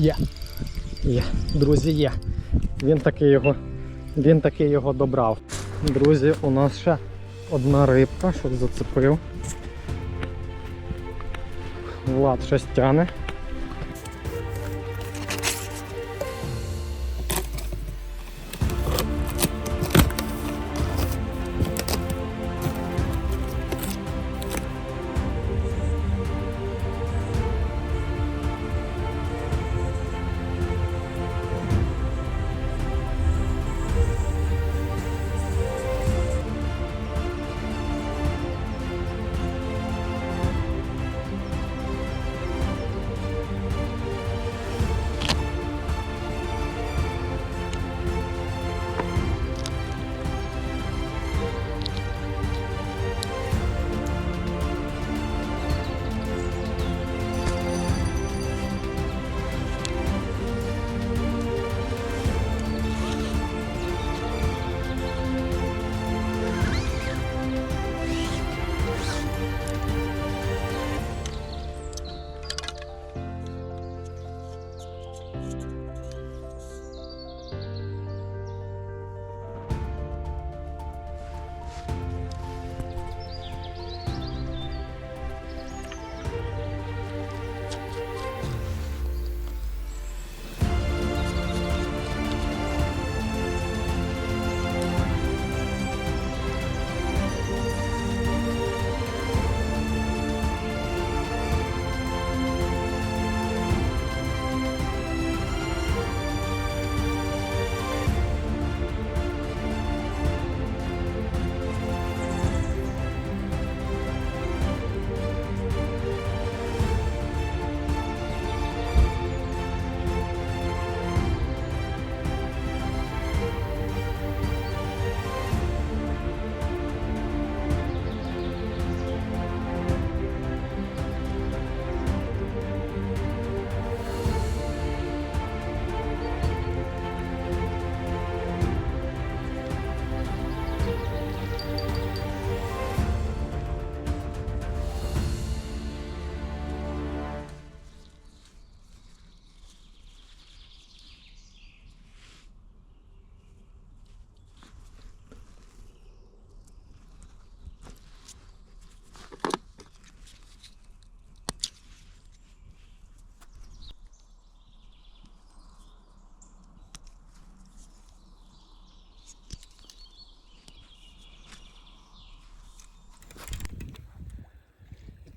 Є. Є. Друзі, є. Він таки його, він таки його добрав. Друзі, у нас ще одна рибка, щоб зацепив. Влад щось тяне.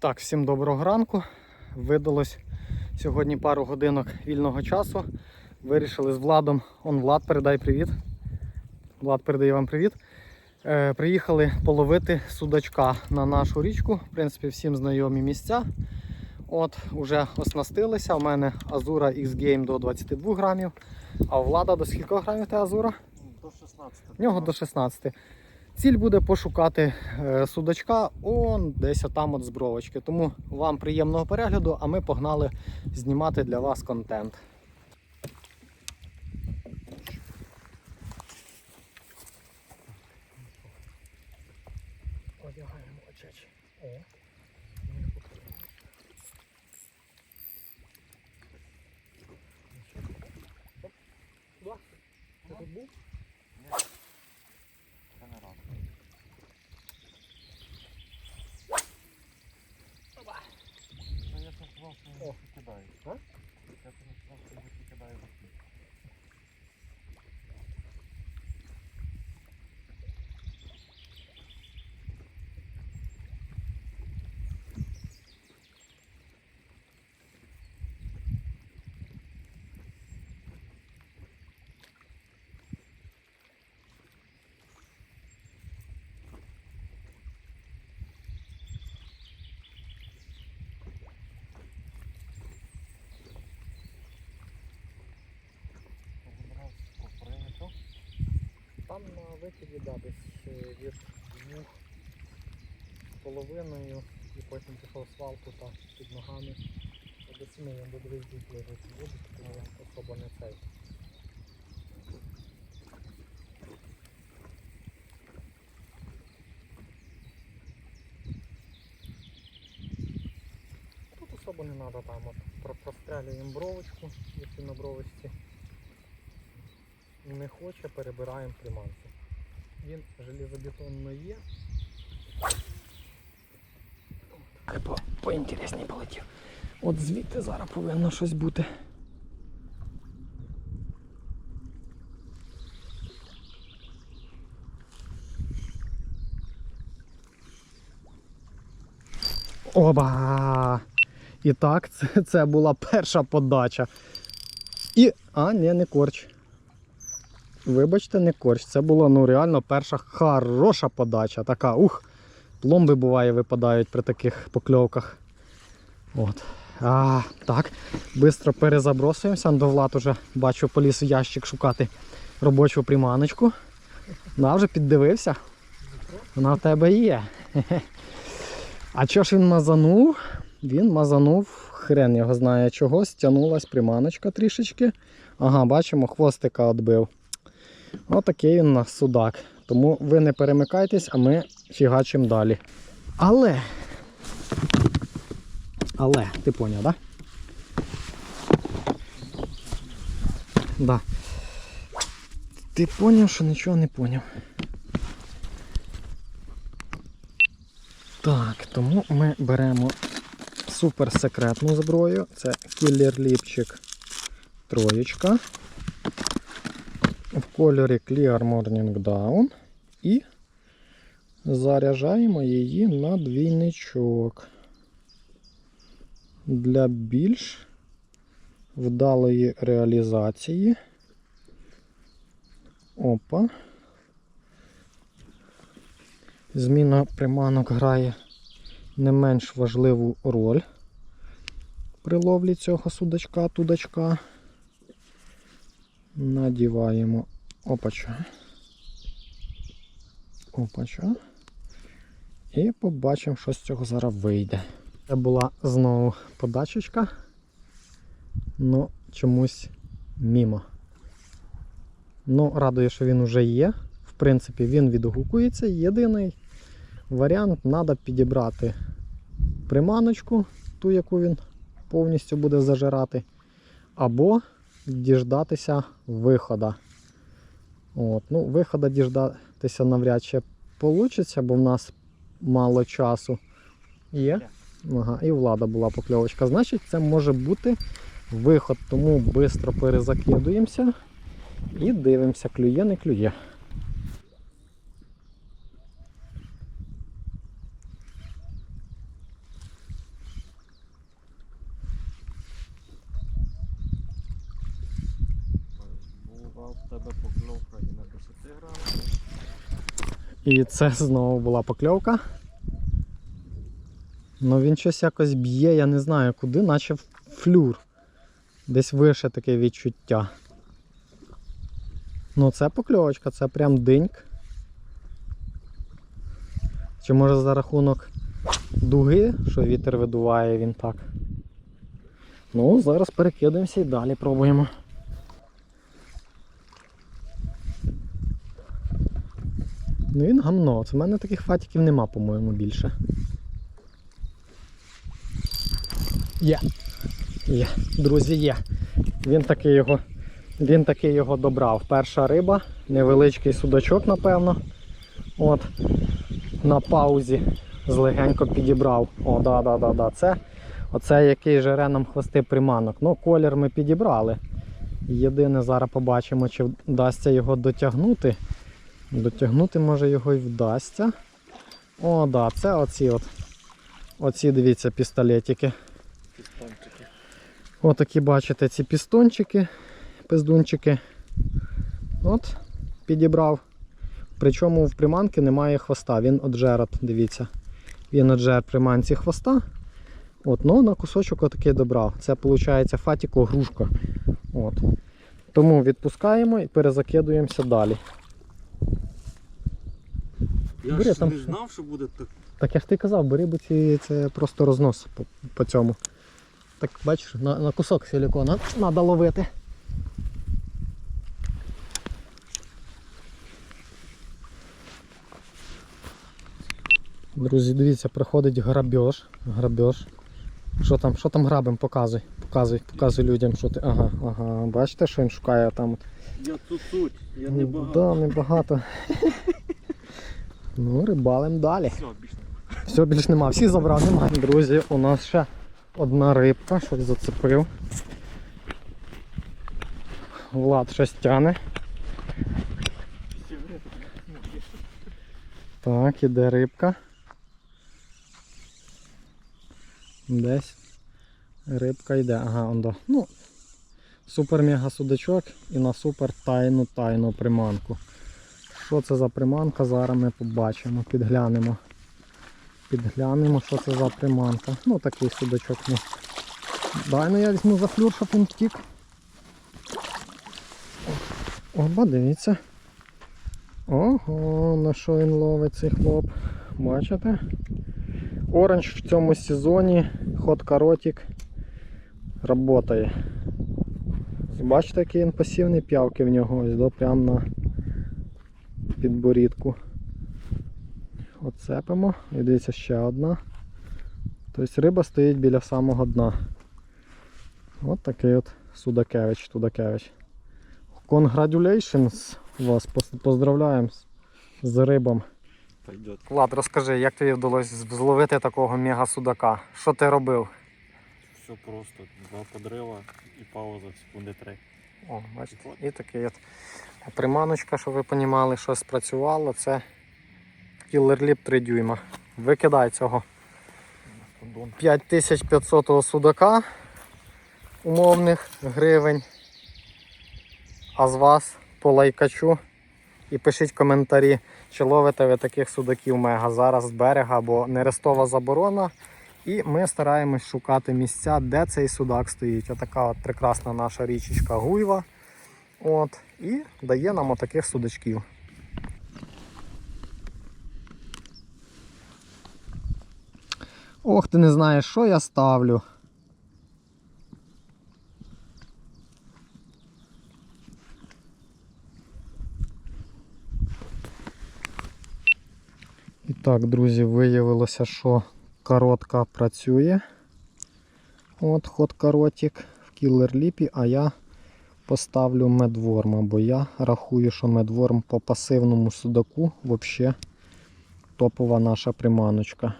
Так, всім доброго ранку. Видалось сьогодні пару годинок вільного часу. Вирішили з Владом. Он Влад, передай привіт. Влад передає вам привіт. Е, приїхали половити судачка на нашу річку. В принципі, всім знайомі місця. От, уже оснастилися. У мене Азура X-Game до 22 грамів. А у Влада до скількох грамів та Азура? До 16. В нього до 16. Ціль буде пошукати е, судачка он десь отам от з бровочки. Тому вам приємного перегляду, а ми погнали знімати для вас контент. Одягаємо очечі. О. Два. Ти тут був? Це не рано. Та я тут сказав, що О. його кидаю. А? Я тут сказав, що його кидаю в окно. Забрав копринку. Там на викиді да, десь е, від двох з половиною і потім пішов свалку та під ногами. До сіми він до дивись дітей лежить в воду, тому особо не цей. Тут особо не треба там от про- прострелюємо бровочку, якщо на бровочці не хоче, перебираємо приманку. Він железобетонно є. По, поінтересній полетів. От звідти зараз повинно щось бути. Оба! І так, це, це була перша подача. І. А, ні, не корч. Вибачте, не корч. Це була ну, реально перша хороша подача. Така, ух, пломби буває випадають при таких покльовках. От. А, так, швидко перезабросуємося. Андовлад уже бачу поліз в ящик шукати робочу приманочку. На, вже піддивився. Вона в тебе є. А чого ж він мазанув? Він мазанув, хрен його знає чого, стягнулась приманочка трішечки. Ага, бачимо, хвостика відбив. Отакий він у нас судак. Тому ви не перемикайтесь, а ми фігачимо далі. Але. Але, ти поняв, так? Да? Да. Ти поняв, що нічого не поняв. Так, тому ми беремо суперсекретну зброю. Це кіллер ліпчик троєчка. Кольорі Clear Morning Down. І заряджаємо її на двійничок. Для більш вдалої реалізації. Опа. Зміна приманок грає не менш важливу роль при ловлі цього судачка, тудачка. Надіваємо опача. Опача. І побачимо, що з цього зараз вийде. Це була знову подачечка, ну чомусь мімо. Ну, радує, що він вже є. В принципі, він відгукується. Єдиний варіант треба підібрати приманочку, ту, яку він повністю буде зажирати, або діждатися вихода. От. Ну, Виходу діждатися навряд чи вийде, бо в нас мало часу є. Ага, і влада була покльовочка. Значить, це може бути виход, тому швидко перезакидуємося і дивимося, клює, не клює. Була в тебе покльовка і на 10 грамах. І це знову була покльовка. Ну він щось якось б'є, я не знаю куди, наче флюр. Десь вище таке відчуття. Ну це покльовочка, це прям диньк. Чи може за рахунок дуги, що вітер видуває він так. Ну, зараз перекидаємося і далі пробуємо. Ну він гамно. Це в мене таких фатиків нема, по-моєму, більше. Є. Є. Друзі, є. Він таки його. Він таки його добрав. Перша риба, невеличкий судачок, напевно. От. На паузі злегенько підібрав. О, да, да, да, да. Це оце який жере нам хвости приманок. Ну, колір ми підібрали. Єдине, зараз побачимо, чи вдасться його дотягнути. Дотягнути може його і вдасться. О, да, це оці от. Оці, дивіться, пістолетики. Пістончики. Отакі бачите ці пістончики, пиздунчики. От, підібрав. Причому в приманки немає хвоста, він оджер, от, дивіться. Він оджер приманці хвоста. От, ну, на кусочок отакий добрав. Це виходить фатіко грушка. От. Тому відпускаємо і перезакидуємося далі. Я Бери, ж там не ще. знав, що буде так. Так я ж ти казав, бери, бо ці, це просто рознос по, по цьому. Так бачиш, на, на кусок силікона треба ловити. Друзі, дивіться, проходить грабеж. Грабеж. Що там, що там грабим? Показуй, показуй, показуй людям, що ти. Ага, ага. Бачите, що він шукає там. Я цуцуть, я не багато. Да, небагато. ну, рибалим далі. Все, більше. не. Все, більш нема. Всі забрав, нема. Друзі, у нас ще одна рибка, щось зацепив. Влад щось тяне. Ну. Так, іде рибка. Десь рибка йде. Ага, он до. Ну, супер мега судачок і на супер тайну тайну приманку. Що це за приманка? Зараз ми побачимо, підглянемо. Підглянемо, що це за приманка. Ну такий судачок. Ну. Дай ну я візьму за флюр, щоб він втік. Оба, дивіться. Ого, на що він ловить цей хлоп. Бачите? Оранж в цьому сезоні, ход каротик, работає. Бачите, який він пасивний п'явки в нього ось до прямо на підборідку. Оцепимо. І дивіться ще одна. Тобто риба стоїть біля самого дна. От такий от Судакевич, Тудакевич. Congratulations вас, поздравляємо з- рибом. Влад, розкажи, як тобі вдалося зловити такого мега судака? Що ти робив? Все просто. Два подрива і пауза секунди три. О, бачите, і от приманочка, щоб ви понімали, що спрацювало, це Lip 3 дюйма. Викидай цього 5500 судака умовних гривень. А з вас по лайкачу і пишіть коментарі, чи ловите ви таких судаків мега зараз з берега, бо нерестова заборона. І ми стараємось шукати місця, де цей судак стоїть. Отака от прекрасна наша річечка Гуйва. От, і дає нам отаких судачків. Ох, ти не знаєш, що я ставлю. І так, друзі, виявилося, що коротка працює. От ход коротик в кілер ліпі, а я поставлю медворма, бо я рахую, що медворм по пасивному судаку взагалі топова наша приманочка.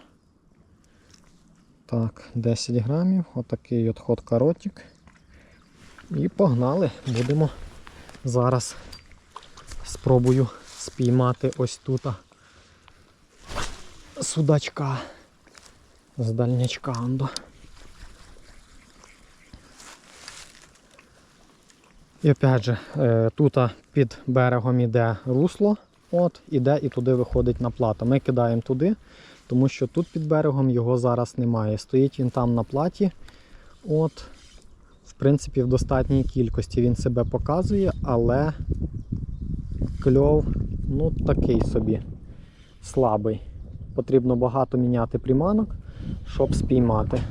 Так, 10 грамів, отакий от ход коротик. І погнали. Будемо зараз спробую спіймати ось тут судачка з дальнячка. ондо. І опять же, е, тут під берегом іде русло, от, іде і туди виходить на плато. Ми кидаємо туди, тому що тут під берегом його зараз немає. Стоїть він там на платі. От, в принципі, в достатній кількості він себе показує, але кльов ну, такий собі слабий. Потрібно багато міняти приманок, щоб спіймати.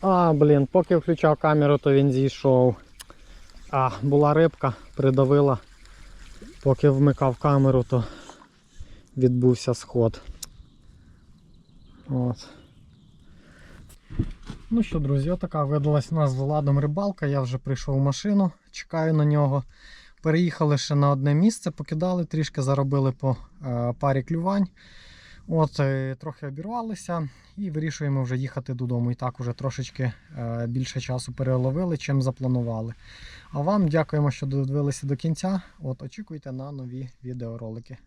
А, блін, поки включав камеру, то він зійшов. А, була рибка, придавила. Поки вмикав камеру, то відбувся сход. От. Ну що, друзі, отака видалась у нас з Владом рибалка. Я вже прийшов в машину, чекаю на нього. Переїхали ще на одне місце, покидали, трішки заробили по е, парі клювань. От, е, трохи обірвалися і вирішуємо вже їхати додому. І так уже трошечки е, більше часу переловили, чим запланували. А вам дякуємо, що додивилися до кінця. От, очікуйте на нові відеоролики.